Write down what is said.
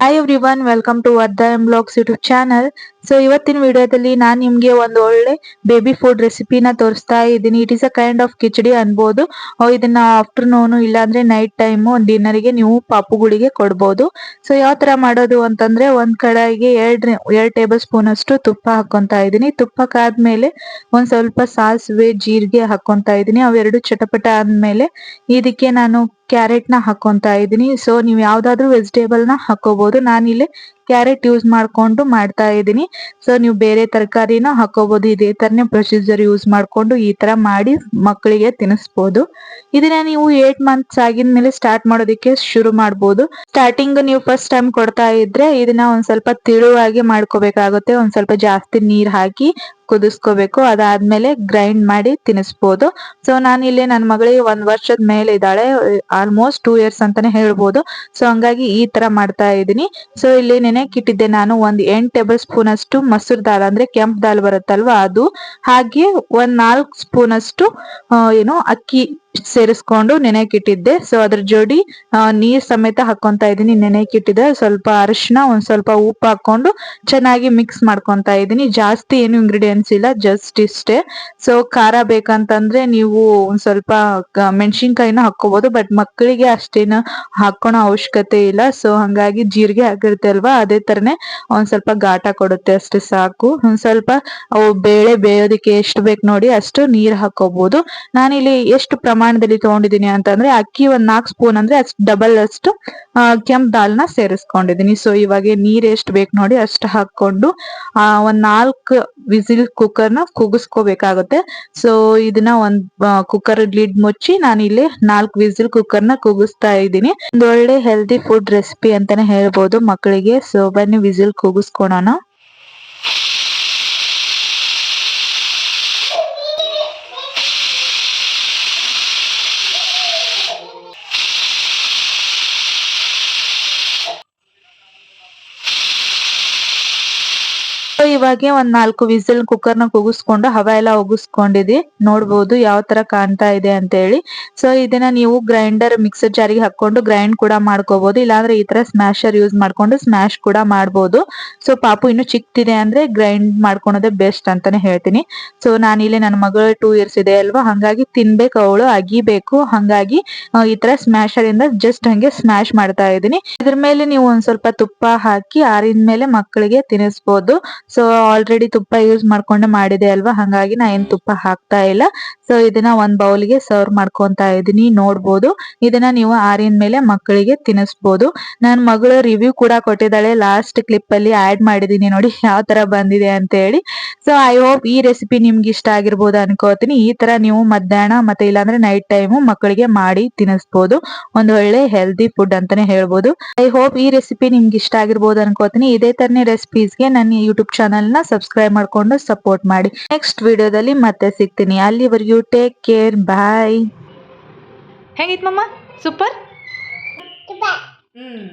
Hi everyone, welcome to Adhyam Blogs YouTube channel. So ಇವತ್ತಿನ ವಿಡಿಯೋದಲ್ಲಿ ನಾನು ನಿಮಗೆ ಒಂದು ಒಳ್ಳೆ ಬೇಬಿ ಫುಡ್ ರೆಸಿಪಿನ ತೋರಿಸ್ತಾ ಇದ್ದೀನಿ. It is a kind of khichdi ಅನ್ಬೋದು. ಇದನ್ನ ಆಫ್ಟರ್ನೂನು ಇಲ್ಲಾಂದ್ರೆ ನೈಟ್ ಟೈಮ್ ಡಿನ್ನರ್ಗೆ ನೀವು ಪಾಪುಗಳಿಗೆ ಕೊಡ್ಬೋದು. ಸೊ ಯಾವ ತರ ಮಾಡೋದು ಅಂತಂದ್ರೆ ಒಂದ್ ಕಡಾಯಿಗೆ ಎರಡು ಎರಡು ಟೇಬಲ್ ಸ್ಪೂನ್ ಅಷ್ಟು ತುಪ್ಪ ಹಾಕೊಂತ ಇದ್ದೀನಿ. ತುಪ್ಪಕ್ಕಾದ್ಮೇಲೆ ಒಂದ್ ಸ್ವಲ್ಪ ಸಾಸಿವೆ, ಜೀರಿಗೆ ಹಾಕೊಂತ ಇದ್ದೀನಿ. ಅವೆರಡು ಚಟಪಟ ಆದ್ಮೇಲೆ ಇದಕ್ಕೆ ನಾನು ಕ್ಯಾರೆಟ್ನ ಹಾಕೊಂತ ಇದ್ದೀನಿ. ಸೊ ನೀವು ಯಾವ್ದಾದ್ರು ವೆಜಿಟೇಬಲ್ನ ಹಾಕೋಬಹುದು ನಾನಿಲ್ಲಿ ಕ್ಯಾರೆಟ್ ಯೂಸ್ ಮಾಡ್ಕೊಂಡು ಮಾಡ್ತಾ ಇದ್ದೀನಿ. ಸೊ ನೀವು ಬೇರೆ ತರಕಾರಿನ ಹಾಕೋಬಹುದು ಇದೇ ತರನೇ ಪ್ರೊಸೀಜರ್ ಯೂಸ್ ಮಾಡ್ಕೊಂಡು ಈ ತರ ಮಾಡಿ ಮಕ್ಕಳಿಗೆ ತಿನ್ನಿಸ್ಬೋದು. ಇದನ್ನ ನೀವು ಏಟ್ ಮಂತ್ಸ್ ಆಗಿದ ಮೇಲೆ ಸ್ಟಾರ್ಟ್ ಮಾಡೋದಕ್ಕೆ ಶುರು ಮಾಡ್ಬೋದು. ಸ್ಟಾರ್ಟಿಂಗ್ ನೀವು ಫಸ್ಟ್ ಟೈಮ್ ಕೊಡ್ತಾ ಇದ್ರೆ ಇದನ್ನ ಒಂದ್ ಸ್ವಲ್ಪ ತಿಳುವಾಗಿ ಮಾಡ್ಕೋಬೇಕಾಗುತ್ತೆ. ಒಂದ್ ಸ್ವಲ್ಪ ಜಾಸ್ತಿ ನೀರ್ ಹಾಕಿ ಕುದಿಸ್ಕೋಬೇಕು. ಅದಾದ್ಮೇಲೆ ಗ್ರೈಂಡ್ ಮಾಡಿ ತಿನ್ನಿಸ್ಬೋದು ಸೊ ನಾನು ಇಲ್ಲಿ ನನ್ನ ಮಗಳಿಗೆ ಒಂದ್ ವರ್ಷದ ಮೇಲೆ ಇದ್ದಾಳೆ ಆಲ್ಮೋಸ್ಟ್ ಟೂ ಇಯರ್ಸ್ ಅಂತಾನೆ ಹೇಳ್ಬೋದು. ಸೊ ಹಂಗಾಗಿ ಈ ತರ ಮಾಡ್ತಾ ಇದ್ದೀನಿ. ಸೊ ಇಲ್ಲಿ ನೆನೆಕಿಟ್ಟಿದ್ದೆ ನಾನು ಒಂದ್ ಎಂಟ್ ಟೇಬಲ್ ಸ್ಪೂನ್ ಅಷ್ಟು ಮಸೂರ್ ದಾಲ್, ಅಂದ್ರೆ ಕೆಂಪ್ ದಾಲ್ ಬರುತ್ತಲ್ವಾ ಅದು. ಹಾಗೆ ಒಂದ್ ನಾಲ್ಕ್ ಸ್ಪೂನ್ ಅಷ್ಟು ಏನು ಅಕ್ಕಿ ಸೇರಿಸ್ಕೊಂಡು ನೆನೆಕಿಟ್ಟಿದ್ದೆ. ಸೊ ಅದ್ರ ಜೋಡಿ ನೀರ್ ಸಮೇತ ಹಾಕೊಂತ ಇದೀನಿ ಇಟ್ಟಿದ್ದೆ ಸ್ವಲ್ಪ ಅರಿಶಿನ ಒಂದ್ ಸ್ವಲ್ಪ ಉಪ್ಪು ಹಾಕೊಂಡು ಚೆನ್ನಾಗಿ ಮಿಕ್ಸ್ ಮಾಡ್ಕೊಂತ ಇದೀನಿ ಜಾಸ್ತಿ ಏನು ಇಂಗ್ರೀಡಿಯೆಂಟ್ಸ್ ಇಲ್ಲ ಜಸ್ಟ್ ಇಷ್ಟೇ. ಸೊ ಖಾರ ಬೇಕಂತಂದ್ರೆ ನೀವು ಒಂದ್ ಸ್ವಲ್ಪ ಮೆಣಸಿನ್ಕಾಯಿನ ಹಾಕೋಬಹುದು ಬಟ್ ಮಕ್ಕಳಿಗೆ ಅಷ್ಟೇನು ಹಾಕೋಣ ಅವಶ್ಯಕತೆ ಇಲ್ಲ. ಸೊ ಹಂಗಾಗಿ ಜೀರಿಗೆ ಹಾಕಿರುತ್ತೆ ಅಲ್ವಾ? ಅದೇ ತರನೇ ಒಂದ್ ಸ್ವಲ್ಪ ಘಾಟ ಕೊಡುತ್ತೆ ಅಷ್ಟೇ ಸಾಕು. ಒಂದ್ ಸ್ವಲ್ಪ ಅವು ಬೇಳೆ ಬೇಯೋದಿಕ್ಕೆ ಎಷ್ಟು ಬೇಕು ನೋಡಿ ಅಷ್ಟು ನೀರ್ ಹಾಕೋಬಹುದು ನಾನಿಲ್ಲಿ ಎಷ್ಟು ಪ್ರಮಾಣದಲ್ಲಿ ತಗೊಂಡಿದ್ದೀನಿ ಅಂತಂದ್ರೆ ಅಕ್ಕಿ ಒಂದ್ ನಾಲ್ಕು ಸ್ಪೂನ್ ಅಂದ್ರೆ ಅಷ್ಟು ಡಬಲ್ ಅಷ್ಟು ಕೆಂಪ್ ದಾಲ್ನ ಸೇರಿಸ್ಕೊಂಡಿದ್ದೀನಿ. ಸೊ ಇವಾಗ ನೀರ್ ಎಷ್ಟು ಬೇಕು ನೋಡಿ ಅಷ್ಟು ಹಾಕೊಂಡು ಆ, ಒಂದ್ ನಾಲ್ಕು ವಿಸಿಲ್ ಕುಕ್ಕರ್ನ ಕೂಗಿಸ್ಕೋಬೇಕಾಗುತ್ತೆ. ಸೊ ಇದನ್ನ ಒಂದ್ ಕುಕ್ಕರ್ ಲಿಡ್ ಮುಚ್ಚಿ ನಾನು ಇಲ್ಲಿ ನಾಲ್ಕು ವಿಸಿಲ್ ಕುಕ್ಕರ್ನ ಕೂಗಿಸ್ತಾ ಇದ್ದೀನಿ. ಒಂದೊಳ್ಳೆ ಹೆಲ್ದಿ ಫುಡ್ ರೆಸಿಪಿ ಅಂತಾನೆ ಹೇಳ್ಬೋದು ಮಕ್ಕಳಿಗೆ. ಸೊ ಬನ್ನಿ ವಿಸಿಲ್ ಕೂಗಿಸ್ಕೊಳೋಣ. ಇವಾಗ ಒಂದ್ ನಾಲ್ಕು ವಿಸಿಲ್ ಕುಕ್ಕರ್ನ ಕೂಗಿಸ್ಕೊಂಡು ಹವಾ ಎಲ್ಲ ಒಗಿಸ್ಕೊಂಡಿದಿ ನೋಡ್ಬೋದು ಯಾವ ತರ ಕಾಣ್ತಾ ಇದೆ ಅಂತ ಹೇಳಿ. ಸೊ ಇದನ್ನ ನೀವು ಗ್ರೈಂಡರ್ ಮಿಕ್ಸರ್ ಜಾರಿಗೆ ಹಾಕೊಂಡು ಗ್ರೈಂಡ್ ಕೂಡ ಮಾಡ್ಕೋಬಹುದು ಇಲ್ಲಾಂದ್ರೆ ಈ ತರ ಸ್ಮ್ಯಾಶರ್ ಯೂಸ್ ಮಾಡ್ಕೊಂಡು ಸ್ಮ್ಯಾಶ್ ಕೂಡ ಮಾಡ್ಬೋದು. ಸೊ ಪಾಪು ಇನ್ನು ಚಿಕ್ಕದಿದೆ ಅಂದ್ರೆ ಗ್ರೈಂಡ್ ಮಾಡ್ಕೊಳೋದೇ ಬೆಸ್ಟ್ ಅಂತಾನೆ ಹೇಳ್ತೀನಿ. ಸೊ ನಾನಿಲ್ಲಿ ನನ್ನ ಮಗಳು ಟೂ ಇಯರ್ಸ್ ಇದೆ ಅಲ್ವಾ? ಹಂಗಾಗಿ ತಿನ್ಬೇಕು, ಅವಳು ಅಗಿಬೇಕು. ಹಂಗಾಗಿ ಈ ತರ ಸ್ಮ್ಯಾಶರ್ ಇಂದ ಜಸ್ಟ್ ಹಂಗೆ ಸ್ಮ್ಯಾಶ್ ಮಾಡ್ತಾ ಇದೀನಿ ಇದ್ರ ಮೇಲೆ ನೀವು ಒಂದ್ ಸ್ವಲ್ಪ ತುಪ್ಪ ಹಾಕಿ ಆರಿದ ಮೇಲೆ ಮಕ್ಕಳಿಗೆ ತಿನ್ನಿಸ್ಬೋದು ಸೊ ಆಲ್ರೆಡಿ ತುಪ್ಪ ಯೂಸ್ ಮಾಡ್ಕೊಂಡೆ ಮಾಡಿದೆ ಅಲ್ವಾ? ಹಂಗಾಗಿ ನಾ ಏನ್ ತುಪ್ಪ ಹಾಕ್ತಾ ಇಲ್ಲ. ಸೊ ಇದನ್ನ ಒಂದ್ ಬೌಲ್ಗೆ ಸರ್ವ್ ಮಾಡ್ಕೊಂತ ಇದೀನಿ ನೋಡ್ಬೋದು. ಇದನ್ನ ನೀವು ಆರಿನ ಮೇಲೆ ಮಕ್ಕಳಿಗೆ ತಿನ್ನಿಸ್ಬೋದು ನನ್ ಮಗಳು ರಿವ್ಯೂ ಕೂಡ ಕೊಟ್ಟಿದ್ದಾಳೆ. ಲಾಸ್ಟ್ ಕ್ಲಿಪ್ ಅಲ್ಲಿ ಆಡ್ ಮಾಡಿದೀನಿ ನೋಡಿ ಯಾವ ತರ ಬಂದಿದೆ ಅಂತ ಹೇಳಿ. ಸೊ ಐ ಹೋಪ್ ಈ ರೆಸಿಪಿ ನಿಮ್ಗೆ ಇಷ್ಟ ಆಗಿರ್ಬೋದು ಅನ್ಕೋತೀನಿ. ಈ ತರ ನೀವು ಮಧ್ಯಾಹ್ನ ಮತ್ತೆ ಇಲ್ಲಾಂದ್ರೆ ನೈಟ್ ಟೈಮು ಮಕ್ಕಳಿಗೆ ಮಾಡಿ ತಿನ್ನಿಸ್ಬೋದು ಒಂದು ಒಳ್ಳೆ ಹೆಲ್ದಿ ಫುಡ್ ಅಂತಾನೆ ಹೇಳ್ಬೋದು. ಐ ಹೋಪ್ ಈ ರೆಸಿಪಿ ನಿಮ್ಗೆ ಇಷ್ಟ ಆಗಿರ್ಬೋದು ಅನ್ಕೋತೀನಿ. ಇದೇ ತರನೇ ರೆಸಿಪೀಸ್ಗೆ ನನ್ನ ಯೂಟ್ಯೂಬ್ ಚಾನಲ್ನ ಸಬ್ಸ್ಕ್ರೈಬ್ ಮಾಡ್ಕೊಂಡು ಸಪೋರ್ಟ್ ಮಾಡಿ. ನೆಕ್ಸ್ಟ್ ವಿಡಿಯೋದಲ್ಲಿ ಮತ್ತೆ ಸಿಗ್ತೀನಿ. ಅಲ್ಲಿವರೆಗೂ ಟೇಕ್ ಕೇರ್ ಬಾಯ್ ಹೇಗಿತ್ತು ಮಮ್ಮ ಸೂಪರ್ ಹ್ಮ್.